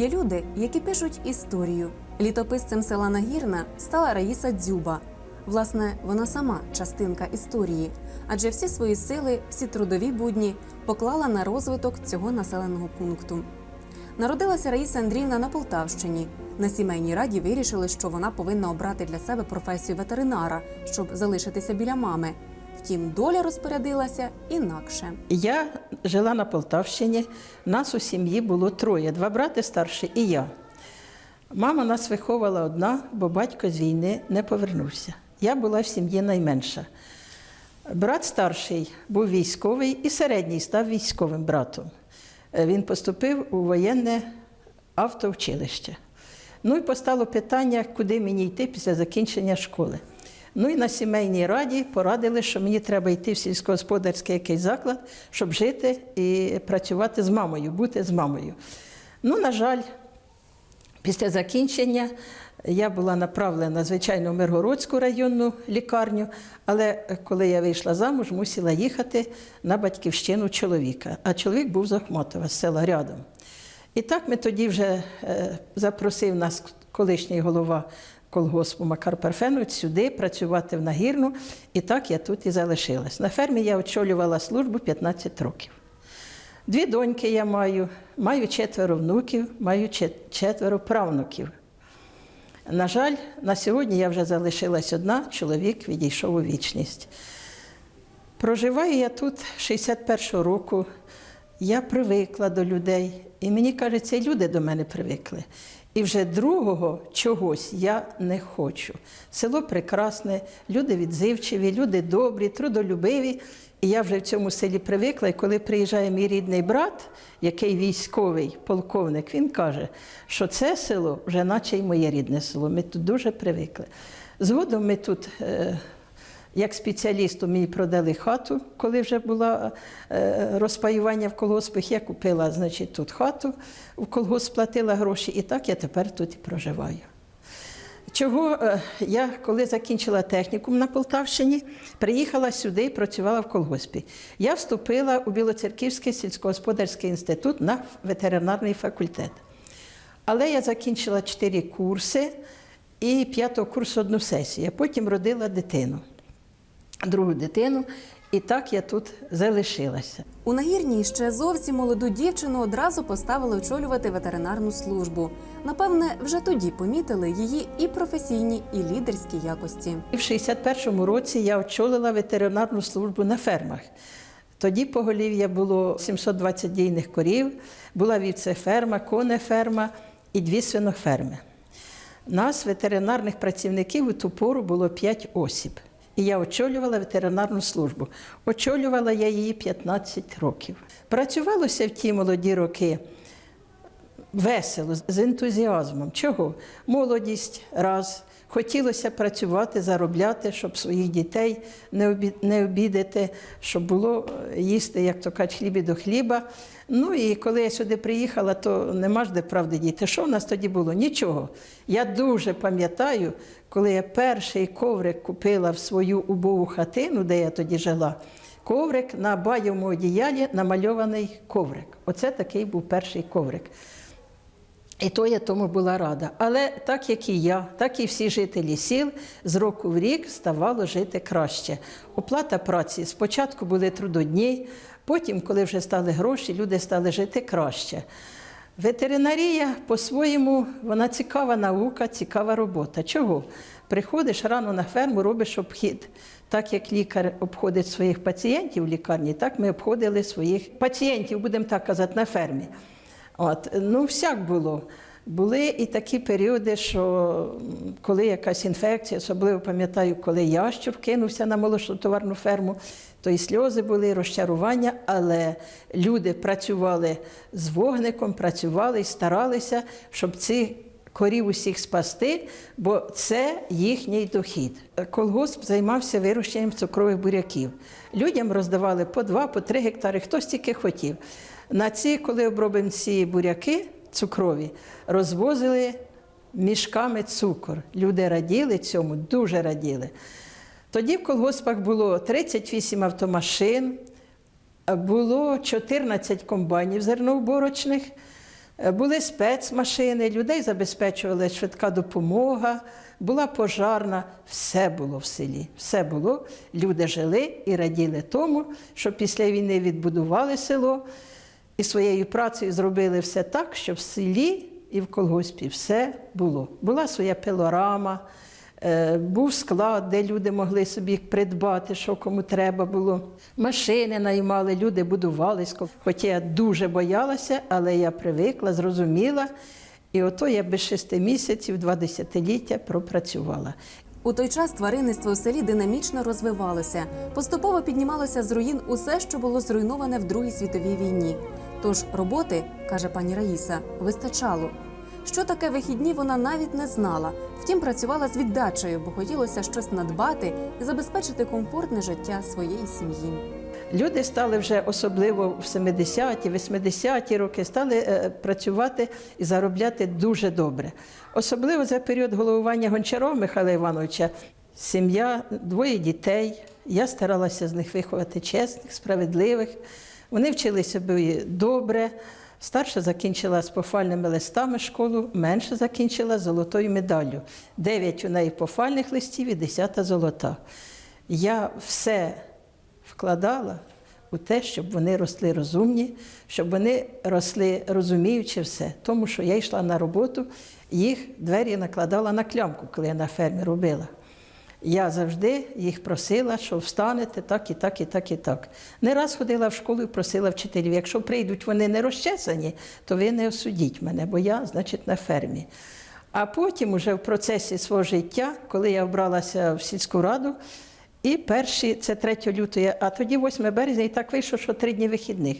Є люди, які пишуть історію. Літописцем села Нагірна стала Раїса Дзюба. Власне, вона сама частинка історії, адже всі свої сили, всі трудові будні поклала на розвиток цього населеного пункту. Народилася Раїса Андріївна на Полтавщині. На сімейній раді вирішили, що вона повинна обрати для себе професію ветеринара, щоб залишитися біля мами. Втім, доля розпорядилася інакше. Я жила на Полтавщині. Нас у сім'ї було троє: два брати старші і я. Мама нас виховувала одна, бо батько з війни не повернувся. Я була в сім'ї найменша. Брат старший був військовий і середній став військовим братом. Е, Він поступив у воєнне автовчилище. Ну і постало питання, куди мені йти після закінчення школи. Ну і на сімейній раді порадили, що мені треба йти в сільськогосподарський якийсь заклад, щоб жити і працювати з мамою, бути з мамою. Ну, на жаль, Після закінчення я була направлена, звичайно, в Миргородську районну лікарню, але коли я вийшла замуж, мусила їхати на батьківщину чоловіка. А чоловік був з Охматова, з села рядом. І так ми тоді вже е, запросив нас колишній голова колгоспу Макар Парфенович сюди працювати в Нагірну. І так я тут і залишилась. На фермі я очолювала службу 15 років. Дві доньки я маю, маю четверо внуків, маю четверо правнуків. На жаль, на сьогодні я вже залишилась одна, чоловік відійшов у вічність. Проживаю я тут 61-го року. Я привикла до людей, і мені кажеться, люди до мене привикли. І вже другого чогось я не хочу. Село прекрасне, люди відзивчиві, люди добрі, трудолюбиві. І я вже в цьому селі привикла. І коли приїжджає мій рідний брат, який військовий полковник, він каже, що це село вже наче й моє рідне село. Ми тут дуже привикли. Згодом ми тут. е, як спеціалісту мені продали хату, коли вже було розпаювання в колгоспах. Я купила значить, тут хату, в колгосп платила гроші, і так я тепер тут і проживаю. Чого е, я, коли закінчила технікум на Полтавщині, приїхала сюди і працювала в колгоспі. Я вступила у Білоцерківський сільськогосподарський інститут на ветеринарний факультет. Але я закінчила чотири курси і п'ятого курсу одну сесію. Я потім родила дитину, другу дитину, і так я тут залишилася. У Нагірній ще зовсім молоду дівчину одразу поставили очолювати ветеринарну службу. Напевне, вже тоді помітили її і професійні, і лідерські якості. І в 61-му році я очолила ветеринарну службу на фермах. Тоді поголів'я було 720 дійних корів, була вівцеферма, конеферма і дві свиноферми. Нас, ветеринарних працівників, у ту пору було 5 осіб. І я очолювала ветеринарну службу. Очолювала я її 15 років. Працювалося в ті молоді роки весело, з ентузіазмом. Чого? Молодість раз. Хотілося працювати, заробляти, щоб своїх дітей не обідати, щоб було е, їсти, як то кажуть, хлібі до хліба. Ну і коли я сюди приїхала, то нема ж де правди діти. Що в нас тоді було? Нічого. Я дуже пам'ятаю, коли я перший коврик купила в свою убогу хатину, де я тоді жила. Коврик на байовому одіялі намальований коврик. Оце такий був перший коврик. І то я тому була рада. Але так як і я, так і всі жителі сіл з року в рік ставало жити краще. Оплата праці спочатку були трудодні, потім, коли вже стали гроші, люди стали жити краще. Ветеринарія по-своєму вона цікава наука, цікава робота. Чого? Приходиш рано на ферму, робиш обхід. Так як лікар обходить своїх пацієнтів в лікарні, так ми обходили своїх пацієнтів, будемо так казати, на фермі. От, ну, всяк було. Були і такі періоди, що коли якась інфекція, особливо пам'ятаю, коли ящур кинувся на молочнотоварну ферму, то і сльози були, і розчарування, але люди працювали з вогником, працювали і старалися, щоб ці корів усіх спасти, бо це їхній дохід. Колгосп займався вирощенням цукрових буряків. Людям роздавали по два, по три гектари, хто стільки хотів. На ці, коли обробимо ці буряки цукрові, розвозили мішками цукор. Люди раділи цьому, дуже раділи. Тоді в колгоспах було 38 автомашин, було 14 комбайнів зерноуборочних, Були спецмашини, людей забезпечувала швидка допомога, була пожарна, все було в селі. Все було. Люди жили і раділи тому, що після війни відбудували село і своєю працею зробили все так, щоб в селі і в колгоспі все було. Була своя пилорама, е, був склад, де люди могли собі придбати, що кому треба було. Машини наймали, люди будувались. Хоча я дуже боялася, але я привикла, зрозуміла. І ото я без шести місяців, два десятиліття пропрацювала. У той час тваринництво у селі динамічно розвивалося. Поступово піднімалося з руїн усе, що було зруйноване в Другій світовій війні. Тож роботи, каже пані Раїса, вистачало. Що таке вихідні, вона навіть не знала. Втім, працювала з віддачею, бо хотілося щось надбати і забезпечити комфортне життя своєї сім'ї. Люди стали вже особливо в 70-ті, 80-ті роки, стали е, працювати і заробляти дуже добре. Особливо за період головування Гончарова Михайла Івановича. Сім'я, двоє дітей. Я старалася з них виховати чесних, справедливих. Вони вчилися би добре. Старша закінчила з пофальними листами школу, менша закінчила з золотою медаллю. Дев'ять у неї пофальних листів і десята золота. Я все вкладала у те, щоб вони росли розумні, щоб вони росли розуміючи все. Тому що я йшла на роботу, їх двері накладала на клямку, коли я на фермі робила. Я завжди їх просила, що встанете так і так, і так, і так. Не раз ходила в школу і просила вчителів, якщо прийдуть вони не розчесані, то ви не осудіть мене, бо я, значить, на фермі. А потім, уже в процесі свого життя, коли я обралася в сільську раду, і перші, це 3 лютого, а тоді 8 березня, і так вийшло, що три дні вихідних.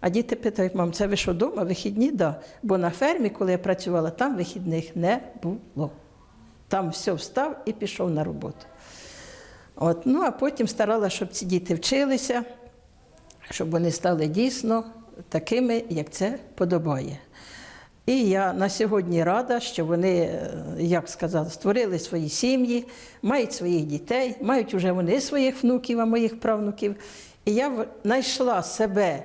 А діти питають, мам, це ви що вдома? Вихідні? Да. Бо на фермі, коли я працювала, там вихідних не було. Там все встав і пішов на роботу. От, ну, а потім старалася, щоб ці діти вчилися, щоб вони стали дійсно такими, як це подобає. І я на сьогодні рада, що вони, е, як сказати, створили свої сім'ї, мають своїх дітей, мають вже вони своїх внуків, а моїх правнуків. І я знайшла себе,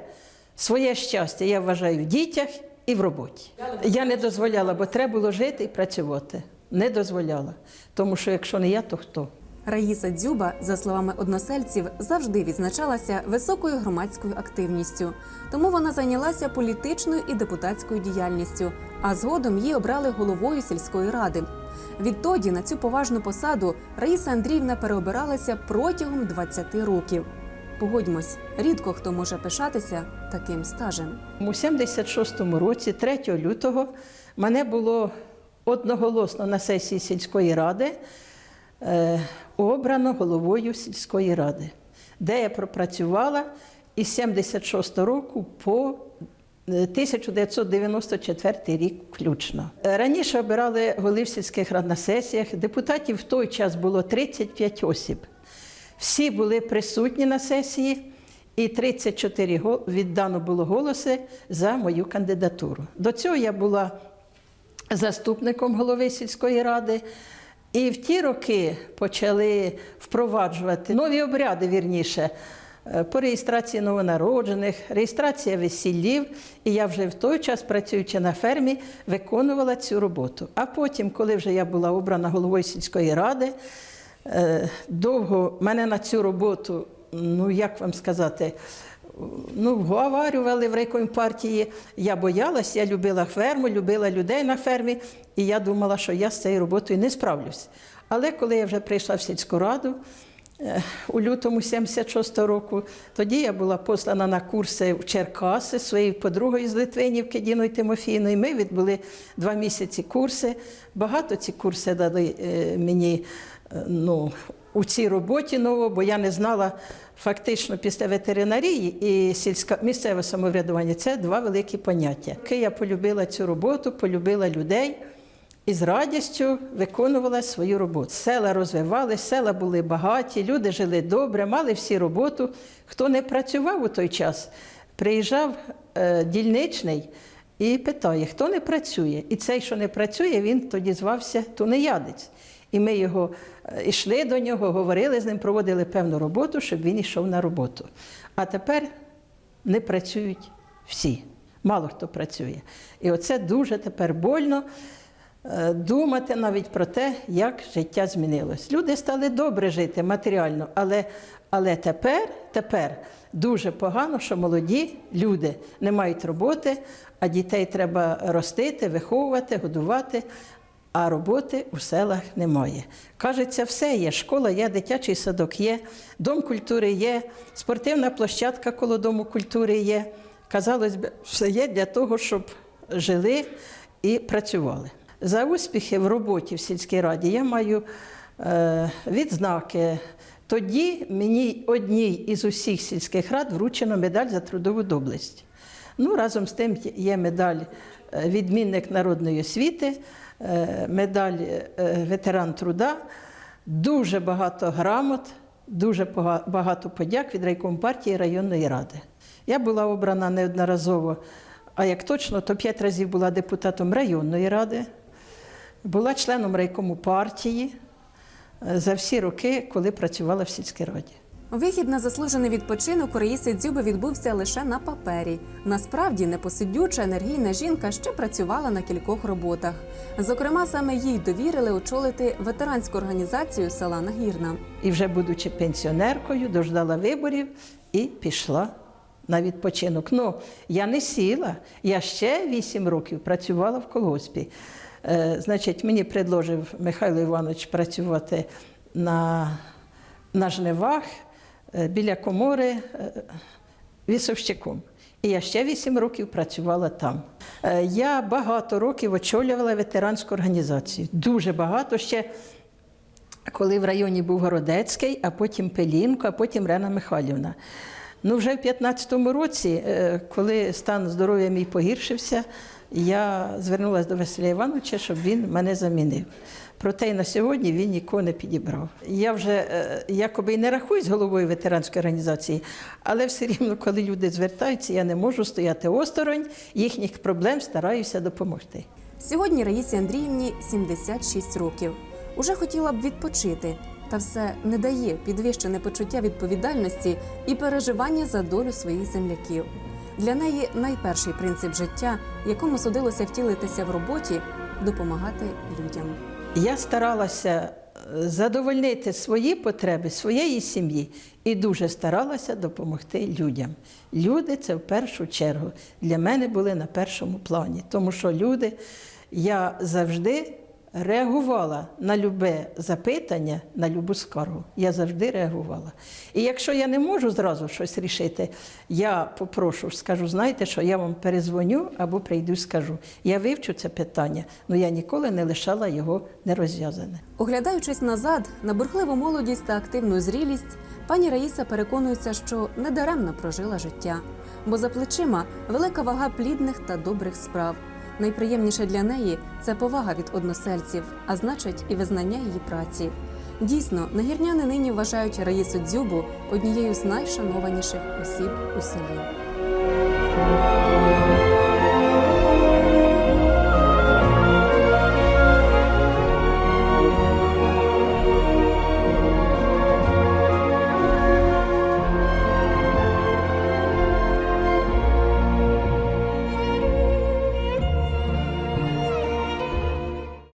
своє щастя, я вважаю, в дітях і в роботі. Я не дозволяла, бо треба було жити і працювати. Не дозволяла. Тому що якщо не я, то хто? Раїса Дзюба, за словами односельців, завжди відзначалася високою громадською активністю. Тому вона зайнялася політичною і депутатською діяльністю, а згодом її обрали головою сільської ради. Відтоді на цю поважну посаду Раїса Андріївна переобиралася протягом 20 років. Погодьмось, рідко хто може пишатися таким стажем. У 76-му році, 3 лютого, мене було одноголосно на сесії сільської ради е, обрано головою сільської ради, де я пропрацювала із 76 року по е, 1994 рік включно. Е, Раніше обирали голів сільських рад на сесіях. Депутатів в той час було 35 осіб. Всі були присутні на сесії, і 34 віддано було голоси за мою кандидатуру. До цього я була заступником голови сільської ради. І в ті роки почали впроваджувати нові обряди, вірніше, е, по реєстрації новонароджених, реєстрація весіллів. І я вже в той час, працюючи на фермі, виконувала цю роботу. А потім, коли вже я була обрана головою сільської ради, е, довго мене на цю роботу, ну як вам сказати, ну, вговарювали в райкомі партії. Я боялась, я любила ферму, любила людей на фермі, і я думала, що я з цією роботою не справлюсь. Але коли я вже прийшла в сільську раду е, у лютому 76 року, тоді я була послана на курси в Черкаси своєю подругою з Литвинівки Діною Тимофійною. Ми відбули два місяці курси. Багато ці курси дали е, мені е, ну, у цій роботі ново, бо я не знала фактично після ветеринарії і сільська місцеве самоврядування це два великі поняття. Я полюбила цю роботу, полюбила людей і з радістю виконувала свою роботу. Села розвивалися, села були багаті, люди жили добре, мали всі роботу. Хто не працював у той час, приїжджав е, дільничний. І питає, хто не працює. І цей, що не працює, він тоді звався Тунеядець. І ми його йшли до нього, говорили з ним, проводили певну роботу, щоб він йшов на роботу. А тепер не працюють всі. Мало хто працює. І оце дуже тепер больно е, думати навіть про те, як життя змінилось. Люди стали добре жити матеріально, але, але тепер, тепер дуже погано, що молоді люди не мають роботи, а дітей треба ростити, виховувати, годувати. А роботи у селах немає. Кажеться, все є. Школа є, дитячий садок є, дом культури є, спортивна площадка коло дому культури є. Казалось би, все є для того, щоб жили і працювали. За успіхи в роботі в сільській раді я маю е, відзнаки. Тоді мені одній із усіх сільських рад вручено медаль за трудову доблесть. Ну, разом з тим є медаль е, відмінник народної освіти, е, медаль е, ветеран труда, дуже багато грамот, дуже багато подяк від райкому партії районної ради. Я була обрана неодноразово, а як точно, то п'ять разів була депутатом районної ради, була членом райкому партії за всі роки, коли працювала в сільській раді. Вихід на заслужений відпочинок у Раїси Дзюби відбувся лише на папері. Насправді непосидюча енергійна жінка ще працювала на кількох роботах. Зокрема, саме їй довірили очолити ветеранську організацію села Нагірна. І вже будучи пенсіонеркою, дождала виборів і пішла на відпочинок. Ну, я не сіла, я ще 8 років працювала в колгоспі. Е, значить, мені предложив Михайло Іванович працювати на, на жнивах біля комори е, вісовщиком. І я ще 8 років працювала там. Е, Я багато років очолювала ветеранську організацію. Дуже багато ще коли в районі був Городецький, а потім Пелінко, а потім Рена Михайлівна. Ну, вже в 15-му році, е, коли стан здоров'я мій погіршився, я звернулася до Василя Івановича, щоб він мене замінив. Проте й на сьогодні він нікого не підібрав. Я вже е, якоби і не рахуюсь головою ветеранської організації, але все рівно, коли люди звертаються, я не можу стояти осторонь, їхніх проблем стараюся допомогти. Сьогодні Раїсі Андріївні 76 років. Уже хотіла б відпочити, та все не дає підвищене почуття відповідальності і переживання за долю своїх земляків. Для неї найперший принцип життя, якому судилося втілитися в роботі, допомагати людям. Я старалася е, задовольнити свої потреби своєї сім'ї і дуже старалася допомогти людям. Люди це в першу чергу для мене були на першому плані, тому що люди я завжди реагувала на любе запитання, на любу скаргу. Я завжди реагувала. І якщо я не можу зразу щось рішити, я попрошу, скажу, знаєте, що я вам перезвоню або прийду, скажу. Я вивчу це питання, але я ніколи не лишала його нерозв'язане. Оглядаючись назад на бурхливу молодість та активну зрілість, пані Раїса переконується, що недаремно прожила життя, бо за плечима велика вага плідних та добрих справ. Найприємніше для неї це повага від односельців, а значить, і визнання її праці. Дійсно, нагірняни нині вважають Раїсу Дзюбу однією з найшанованіших осіб у селі.